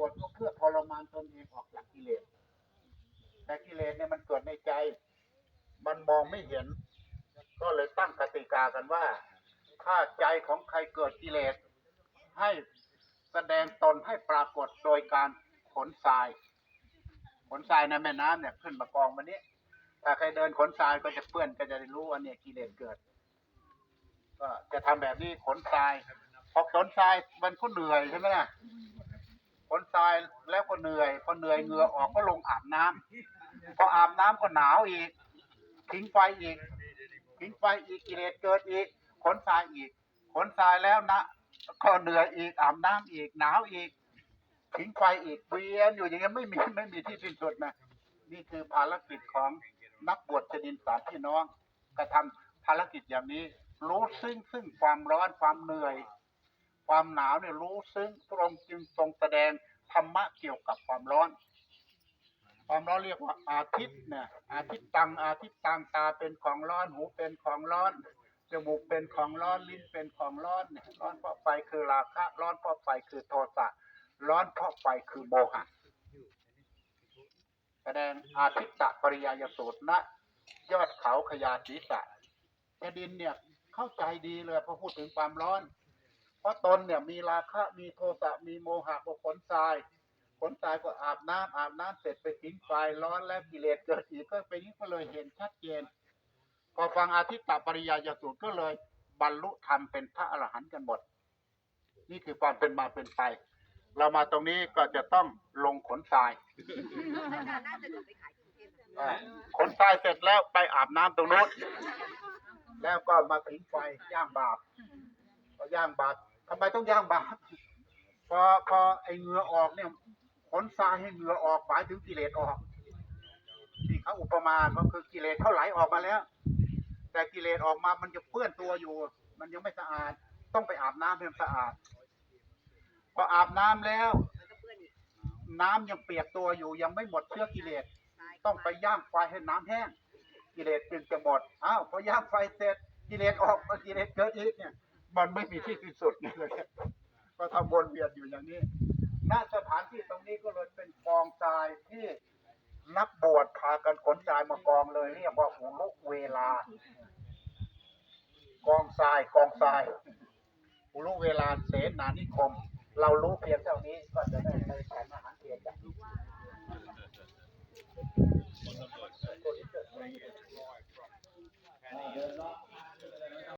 วดก็เพื่อทรมานตนเองออกจากกิเลสแต่กิเลสเนี่ยมันเกิดในใจ มันมองไม่เห็น ก็เลยตั้งกติกากันว่า ถ้าใจของใครเกิดกิเลส ให้แสดงตนให้ปรากฏโดยการขนทราย ขนทรายในแม่น้ำเนี่ยขึ้นมากองมันนี้ ถ้าใครเดินขนทรายก็จะเปื้อนก็จะได้รู้ว่าเนี่ยกิเลสเกิด ก็จะทำแบบนี้ขนทรายพอขนทรายมันก็เหนื่อยใช่ไหมล่ะ ขนทรายแล้วก็เหนื่อยพอเหนื่อยเหงื่อออกก็ลงอาบน้ำพออาบน้ำก็หนาวอีก ทิ้งไฟอีก ทิ้งไฟอีกกิเลสเกิดอีกขนทรายอีกขนทรายแล้วนะก็เหนื่อยอีกอาบน้ำอีกหนาวอีก ทิ้งไฟอีกเวียนอยู่อย่างนี้ยไม่มีไม่มีที่สิ้นสุดนะนี่คือภารกิจของนักบวชชดินสามพี่น้องกระทำภารกิจอย่างนี้ รู้ซึ่งซึ่งความร้อนความเหนื่อย ความหนาวเนี่ยรู้ซึ่งพระองค์จึงทรงแสดงธรรมะเกี่ยวกับความร้อน ความร้อนเรียกว่าอาทิตย์เนี่ยอาทิตย์ตังอาทิตย์ตังตาเป็นของร้อนหูเป็นของร้อนจมูกเป็นของร้อนลิ้นเป็นของร้อนเนี่ยร้อนเพราะไฟคือราคะ ร้อนเพราะไฟคือโทสะร้อนเพราะไฟคือโมหะแสดงอาทิตตะปริยายสูตรณยอดเขาขยาศีสะแผ่นดินเนี่ยเข้าใจดีเลยพอพูดถึงความร้อน ราะตนเนี่ยมีราคะมีโทสะมีโมหะก็ขนทรายขนทรายก็อาบน้ำอาบน้ำเสร็จไปทิ้งไฟร้อนแล้วกิเลสเกิดอีกก็ไปนี้ก็เลยเห็นชัดเจนพอฟังอาทิตตปริยายสูตรก็เลย บรรลุธรรมเป็นพระอรหันต์กันหมด นี่คือความเป็นมาเป็นไป เรามาตรงนี้ก็จะต้องลงขนทรายน่าจะเดินไปขายที่กรุงเทพนะอ่าขนทรายเสร็จแล้วไปอาบน้ำตรงนู้นแล้วก็มาผิงไฟย่างบาปพอย่างบาป ทำไมต้องย่างบาปพอพอไอเหงื่อออกเนี่ยขนทรายให้เหงื่อออกหมายถึงกิเลสออกที่เขาอุปมาก็คือกิเลสเขาไหลออกมาแล้ว แต่กิเลสออกมามันจะเปื้อนตัวอยู่ มันยังไม่สะอาด ต้องไปอาบน้ำให้มันสะอาดพออาบน้ำแล้วแล้วนอีกน้ำยังเปียกตัวอยู่ยังไม่หมดเชื้อกิเลสต้องไปย่างไฟให้น้ำแห้ง กิเลสจึงจะหมดอ้าวพอย่างไฟเสร็จกิเลสออกกิเลสเกิดอีกเนี่ย มันไม่มีที่สิ้นสุดเลยเนี่ยก็ทำวนเวียนอยู่อย่างนี้ณสถานที่ตรงนี้ก็เลยเป็นกองทรายที่นักบวชพากันขนทรายมากองเลยเรียกว่าหุลุเวลา กองทรายกองทรายหุลุเวลาเสนานิคม เรารู้เพียงเท่านี้ก็จะได้ไปแผนอาหารเพียงจาก